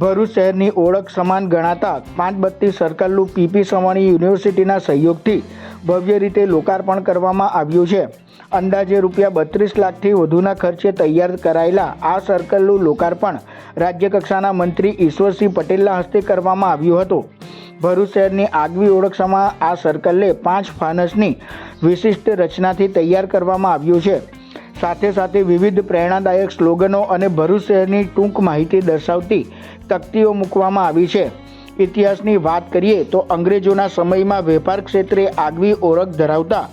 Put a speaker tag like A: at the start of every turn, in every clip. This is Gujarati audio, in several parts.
A: ભરૂચ શહેરની ઓળખ સમાન ગણાતા પાંચ બત્તી સર્કલનું પીપી સવાણી યુનિવર્સિટીના સહયોગથી ભવ્ય રીતે લોકાર્પણ કરવામાં આવ્યું છે. અંદાજે રૂપિયા બત્રીસ લાખથી વધુના ખર્ચે તૈયાર કરાયેલા આ સર્કલનું લોકાર્પણ રાજ્યકક્ષાના મંત્રી ઈશ્વરસિંહ પટેલના હસ્તે કરવામાં આવ્યું હતું. ભરૂચ શહેરની આગવી ઓળખમાં આ સર્કલને પાંચ ફાનસની વિશિષ્ટ રચનાથી તૈયાર કરવામાં આવ્યું છે. સાથે સાથે વિવિધ પ્રેરણાદાયક સ્લોગનો અને ભરૂચ શહેરની ટૂંક માહિતી દર્શાવતી તકતીઓ મૂકવામાં આવી છે. ઇતિહાસની વાત કરીએ તો અંગ્રેજોના સમયમાં વેપાર ક્ષેત્રે આગવી ઓળખ ધરાવતા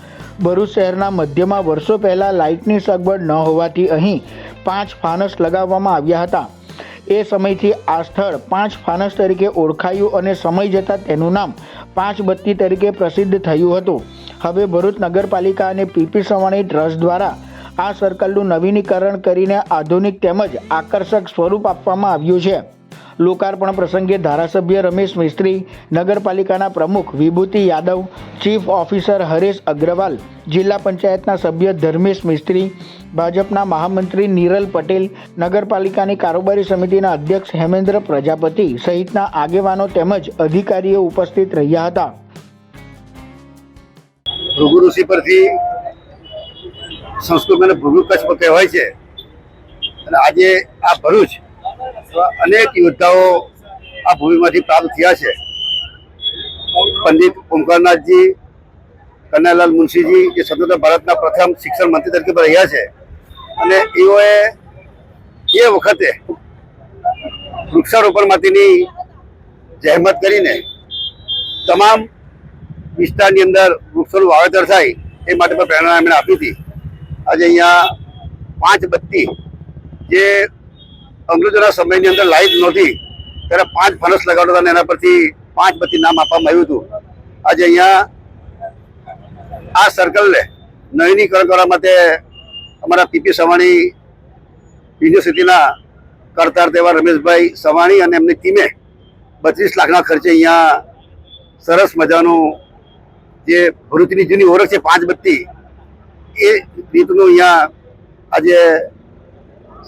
A: ભરૂચ શહેરના મધ્યમાં વર્ષો પહેલાં લાઇટની સગવડ ન હોવાથી અહીં પાંચ ફાનસ લગાવવામાં આવ્યા હતા. એ સમયથી આ સ્થળ પાંચ ફાનસ તરીકે ઓળખાયું અને સમય જતાં તેનું નામ પાંચ બત્તી તરીકે પ્રસિદ્ધ થયું હતું. હવે ભરૂચ નગરપાલિકા અને પીપી સવાણી ટ્રસ્ટ દ્વારા આ સર્કલનું નવીનીકરણ કરીને આધુનિક તેમજ આકર્ષક સ્વરૂપ આપવામાં આવ્યું છે. લોકાર્પણ પ્રસંગે ધારાસભ્ય રમેશ મિસ્ત્રી, નગરપાલિકાના પ્રમુખ વિભૂતિ યાદવ, ચીફ ઓફિસર હરેશ અગ્રવાલ, જિલ્લા પંચાયતના સભ્ય ધર્મેશ મિસ્ત્રી, ભાજપના મહામંત્રી નિરલ પટેલ, નગરપાલિકાની કારોબારી સમિતિના અધ્યક્ષ હેમેન્દ્ર પ્રજાપતિ સહિતના આગેવાનો તેમજ અધિકારીઓ ઉપસ્થિત રહ્યા હતા.
B: ભૃગુ ઋષિ પરથી સંસ્કૃત ભૃગુ કચ્છ કહેવાય છે. અને આજે આ ભરૂચ અનેક યોદ્ધાઓ આ ભૂમિમાંથી પ્રાપ્ત થયા છે. પંડિત ઓમકારનાથજી કનૈયાલાલ મુનશીજી જે સ્વતંત્ર ભારતના પ્રથમ શિક્ષણ મંત્રી તરીકે રહ્યા છે. અને એઓએ એ વખતે વૃક્ષારોપણ માટેની જહેમત કરીને તમામ વિસ્તારની અંદર વૃક્ષોનું વાવેતર થાય એ માટે પણ પ્રેરણા એમણે આપી હતી. આજે અહીંયા પાંચ બત્તી જે અંગ્રેજોના સમયની અંદર લાઈટ નહોતી, ત્યારે પાંચ ફણસ લગાડતા હતા એના પરથી પાંચ બત્તી નામ આપવામાં આવ્યું હતું. આજે અહીંયા આ સર્કલને નવીનીકરણ કરવા માટે અમારા પીપી સવાણી યુનિવર્સિટીના કરતાર તેવા રમેશભાઈ સવાણી અને એમની ટીમે બત્રીસ લાખના ખર્ચે અહીંયા સરસ મજાનું જે ભરૂચની જૂની ઓળખ છે પાંચ બત્તી, એ રીતનું અહીંયા આજે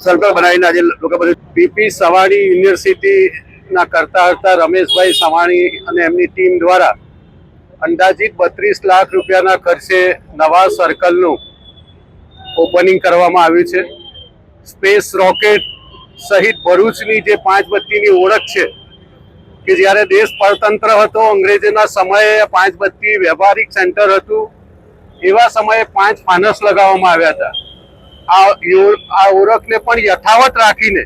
B: સર્કલ બનાવીને આજે લોકો બધું
C: પીપી સવાણી યુનિવર્સિટીના કરતા હતા રમેશભાઈ સવાણી અને એમની ટીમ દ્વારા અંદાજિત બત્રીસ લાખ રૂપિયાના ખર્ચે નવા સર્કલનું ઓપનિંગ કરવામાં આવ્યું છે. સ્પેસ રોકેટ સહિત ભરૂચની જે પાંચ બત્તીની ઓળખ છે કે જ્યારે દેશ પરતંત્ર હતો, અંગ્રેજોના સમયે પાંચ બત્તી વ્યવહારિક સેન્ટર હતું. એવા સમયે પાંચ ફાનસ લગાવવામાં આવ્યા હતા. આ ઓળખને પણ યથાવત રાખીને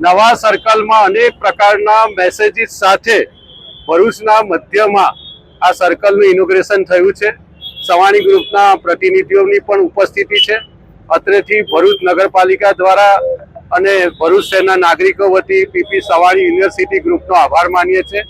C: નવા સર્કલમાં અનેક પ્રકારના મેસેજીસ સાથે ભરૂચના મધ્યમાં આ સર્કલનું ઇનોગ્રેશન થયું છે. સવાણી ગ્રુપના પ્રતિનિધિઓની પણ ઉપસ્થિતિ છે. અત્રેથી ભરૂચ નગરપાલિકા દ્વારા અને ભરૂચ શહેરના નાગરિકો વતી પીપી સવાણી યુનિવર્સિટી ગ્રુપનો આભાર માનીએ છીએ.